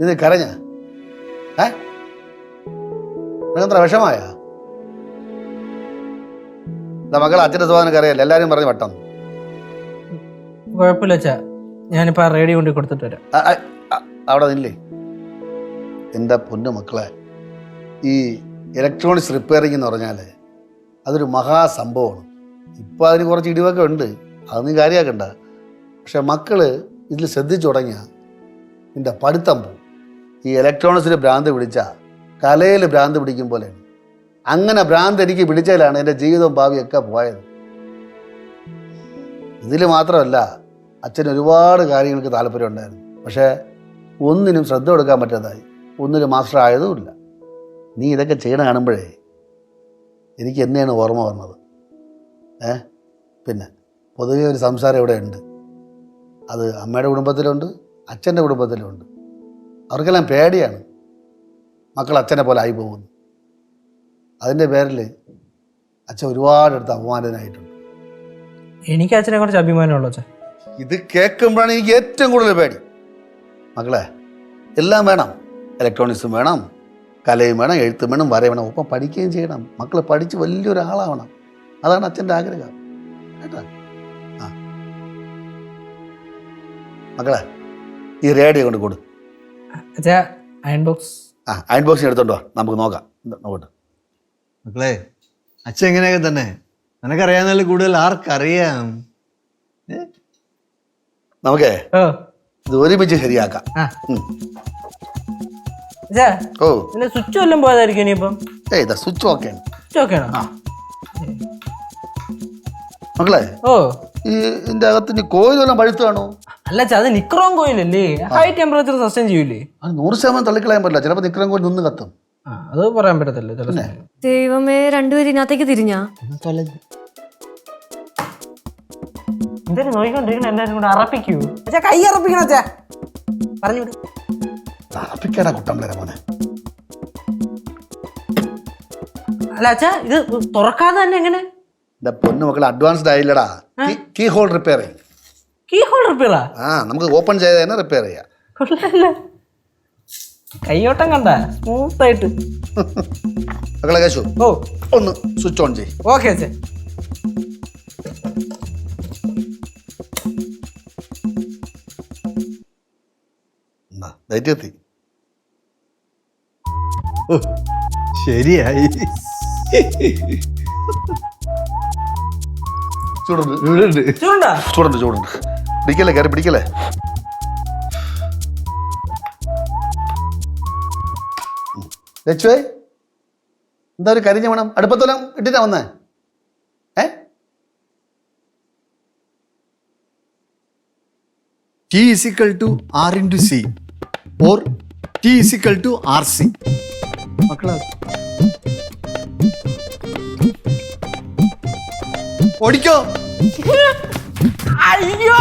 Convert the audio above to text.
ഇത് കരഞ്ഞ. ഏ? നിനക്കെത്ര വിഷമായ മകൾ അച്ഛന്റെ സ്വഭാവം കറിയല്ല എല്ലാവരും പറഞ്ഞു വട്ടം. കുഴപ്പമില്ല അച്ഛാ. ഞാനിപ്പോ ആ റേഡിയോ കൊണ്ട് കൊടുത്തിട്ട് വരാം. അവിടെ നില്ലേ. എന്റെ പൊന്നു മക്കളെ ഈ ഇലക്ട്രോണിക്സ് റിപ്പയറിംഗ് എന്ന് പറഞ്ഞാൽ അതൊരു മഹാസംഭവമാണ് ഇപ്പോൾ അതിന് കുറച്ച് ഇടിവൊക്കെ ഉണ്ട്. അതൊന്നും കാര്യമാക്കണ്ട പക്ഷെ മക്കൾ ഇതിൽ ശ്രദ്ധിച്ചു തുടങ്ങിയ. നിന്റെ പഠിത്തം പോകും ഈ ഇലക്ട്രോണിക്സിൽ ഭ്രാന്ത് പിടിച്ച കലയിൽ ഭ്രാന്ത് പിടിക്കും പോലെയാണ് അങ്ങനെ ഭ്രാന്ത് എനിക്ക് പിടിച്ചാലാണ് എന്റെ ജീവിതവും ഭാവിയൊക്കെ പോയത്. ഇതിൽ മാത്രമല്ല അച്ഛൻ ഒരുപാട് കാര്യങ്ങൾക്ക് താല്പര്യം ഉണ്ടായിരുന്നു. പക്ഷേ ഒന്നിനും ശ്രദ്ധ കൊടുക്കാൻ പറ്റാതായി. ഒന്നിനും മാസ്റ്റർ ആയതുമില്ല. നീ ഇതൊക്കെ ചെയ്യണ കാണുമ്പോഴേ എനിക്ക് എന്നെയാണ് ഓർമ്മ വന്നത് ഏ? പിന്നെ പൊതുവെ ഒരു സംസാരം ഇവിടെ ഉണ്ട്. അത് അമ്മയുടെ കുടുംബത്തിലുണ്ട് അച്ഛന്റെ കുടുംബത്തിലുണ്ട്. അവർക്കെല്ലാം പേടിയാണ്. മക്കൾ അച്ഛനെ പോലെ ആയി പോകുന്നു. അതിന്റെ പേരിൽ അച്ഛൻ ഒരുപാടെടുത്ത് അപമാനനായിട്ടുണ്ട് എനിക്ക് അച്ഛനെ കുറച്ച് അഭിമാനമുള്ളൂ അച്ഛാ ഇത് കേൾക്കുമ്പോഴാണ് എനിക്ക് ഏറ്റവും കൂടുതൽ പേടി. മക്കളെ എല്ലാം വേണം. ഇലക്ട്രോണിക്സും വേണം കലയും വേണം എഴുത്തും വേണം വര വേണം ഒപ്പം പഠിക്കുകയും ചെയ്യണം. മക്കൾ പഠിച്ച് വലിയൊരാളാവണം. അതാണ് അച്ഛന്റെ ആഗ്രഹം. കേട്ടാ? മക്കളെ ഈ റേഡിയോ കൊണ്ട് കൊടു. Iron box. ആ അയൺ ബോക്സിന് എടുത്തോണ്ടോ വാ, നമുക്ക് നോക്കാം. നോക്കട്ടെ. മക്കളെ അച്ഛൻ എങ്ങനെയൊക്കെ തന്നെ? നിനക്കറിയാന്നല്ല കൂടുതൽ ആർക്കറിയാം? നമുക്കേ ഇത് ഒരുമിച്ച് ശരിയാക്കാം. ഓ. സ്വിച്ച് വല്ലതും പോയതായിരിക്കും ഇനിയിപ്പം ഏയ് ഇതാ സ്വിച്ച് ഓക്കെ സ്വിച്ച് ഓക്കെയാണോ? ആ. മക്കളെ ഓ. ഈ ഇതിന്റെ അകത്ത് കോയിൽ വല്ലതും പഴുത്ത് കാണോ അല്ല അച്ഛാ അത് നിക്രോൺ കോയിലല്ലേ ഹൈ ടെമ്പറേച്ചർ സസ്റ്റൈൻ ചെയ്യൂലേ? അത് നൂറ് ശതമാനം തള്ളിക്കളയാൻ പറ്റില്ല. ചിലപ്പോൾ നിക്രോം കോയിൽ നിന്ന് കത്തും. ആ അത് പറയാൻ പറ്റത്തില്ല ചില സമയം. ദൈവമേ രണ്ടുപേരും ഇതിനകത്തേക്ക് തിരിഞ്ഞാ? എന്തായാലും നോക്കിക്കൊണ്ടിരിക്കണം എല്ലാരും കൂടെ അറപ്പിക്കൂ. അച്ഛാ കൈ അറപ്പിക്കണം അച്ഛാ. പറഞ്ഞു വിട്. തറപ്പിക്കാടാ കുട്ടമ്പളര മോനെ. അല്ല അച്ഛാ ഇത് തുറക്കാതെ തന്നെ എങ്ങനെ? പൊന്നു മക്കൾ അഡ്വാൻസ്ഡ് ആയില്ലടാ. കീ ഹോൾ റിപ്പയർ ചെയ്യും. കീ ഹോൾ റിപ്പയറാ ആ നമുക്ക് ഓപ്പൺ ചെയ്ത് തന്നെ റിപ്പയർ ചെയ്യാം. കൊള്ളാല്ല കൈയോട്ടം കണ്ട സ്മൂത്ത് ആയിട്ട്. മക്കളെ കേശു ഓ. ഒന്ന് സ്വിച്ച് ഓൺ ചെയ്യും. ഓക്കെ അച്ഛൻ ശരിയായി. ചൂടുണ്ട് ഇവിടുണ്ട് ചൂണ്ടാ ചൂടുണ്ട് ചൂടുണ്ട്. പിടിക്കല്ലേ കയറി പിടിക്കല്ലേ? ലച്ചുവേ എന്താ ഒരു കരിഞ്ഞ വേണം അടുപ്പത്തെല്ലാം ഇട്ടിട്ടാ വന്നേ. ഏ? T equal to R into C or T equal to R C മക്കളെ ഓടിക്കോ. അയ്യോ.